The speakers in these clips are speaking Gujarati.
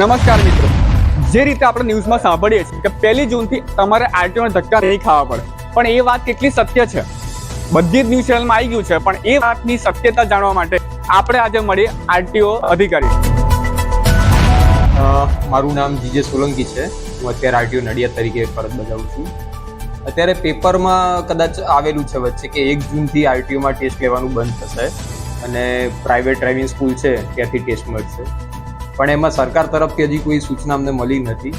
નમસ્કાર મિત્રો. જે રીતે આપણે ન્યૂઝમાં સાંભળીએ છીએ કે પહેલી જૂનથી તમારે આરટીઓના ધક્કા નહીં ખાવા પડે. પણ એ વાત કેટલી સત્ય છે? બધી જ ન્યૂઝ ચેનલમાં આવી ગયું છે, પણ એ વાતની સત્યતા જાણવા માટે આપણે આજે મળીએ આરટીઓ અધિકારી. મારું નામ જીજે સોલંકી છે. હું અત્યારે આરટીઓ નડિયાદ તરીકે ફરજ બજાવું છું. અત્યારે પેપરમાં કદાચ આવેલું છે વચ્ચે કે એક જૂનથી આરટીઓમાં ટેસ્ટ લેવાનું બંધ થશે અને પ્રાઇવેટ ડ્રાઇવિંગ સ્કૂલ છે, ત્યાંથી ટેસ્ટ મળશે. પણ એમાં સરકાર તરફથી હજી કોઈ સૂચના અમને મળી નથી.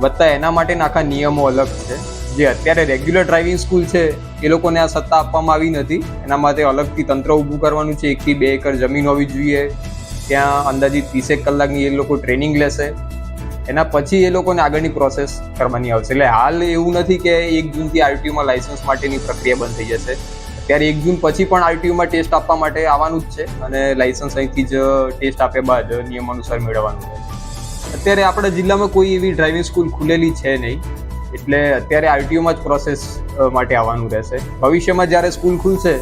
વત્તા એના માટેના આખા નિયમો અલગ છે. જે અત્યારે રેગ્યુલર ડ્રાઇવિંગ સ્કૂલ છે, એ લોકોને આ સત્તા આપવામાં આવી નથી. એના માટે અલગથી તંત્ર ઊભું કરવાનું છે. એકથી બે એકર જમીન હોવી જોઈએ. ત્યાં અંદાજિત ત્રીસેક કલાકની એ લોકો ટ્રેનિંગ લેશે. એના પછી એ લોકોને આગળની પ્રોસેસ કરવાની આવશે. એટલે હાલ એવું નથી કે એક જૂનથી આરટીયુમાં લાઇસન્સ માટેની પ્રક્રિયા બંધ થઈ જશે. ત્યારે એક જૂન પછી પણ આરટીયુમાં ટેસ્ટ આપવા માટે આવવાનું જ છે અને લાઇસન્સ અહીંથી જ ટેસ્ટ આપ્યા બાદ નિયમ અનુસાર મેળવવાનું છે. અત્યારે આપણા જિલ્લામાં કોઈ એવી ડ્રાઇવિંગ સ્કૂલ ખુલેલી છે નહીં એટલે અત્યારે આરટીયુમાં જ પ્રોસેસ માટે આવવાનું રહેશે. ભવિષ્યમાં જ્યારે સ્કૂલ ખુલશે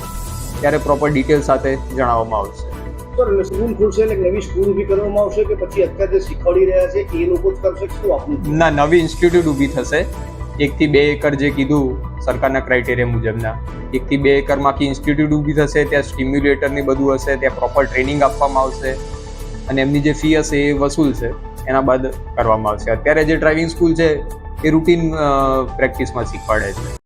ત્યારે પ્રોપર ડિટેલ સાથે જણાવવામાં આવશે. સ્કૂલ ખુલશે એટલે નવી સ્કૂલ ઊભી કરવામાં આવશે કે પછી અત્યારે જે શીખવાડી રહ્યા છે એ લોકો જ કરશે શું આપનું? ના નવી ઇન્સ્ટિટ્યૂટ ઊભી થશે. એકથી બે એકર જે કીધું સરકારના ક્રાઇટેરિયા મુજબના, એકથી બે એકરમાં આખી ઇન્સ્ટિટ્યૂટ ઊભી થશે, ત્યાં સ્ટિમ્યુલેટરની બધું હશે, ત્યાં પ્રોપર ટ્રેનિંગ આપવામાં આવશે અને એમની જે ફી હશે એ વસૂલ છે, એના બાદ કરવામાં આવશે. અત્યારે જે ડ્રાઇવિંગ સ્કૂલ છે, એ રૂટીન પ્રેક્ટિસમાં શીખવાડે છે.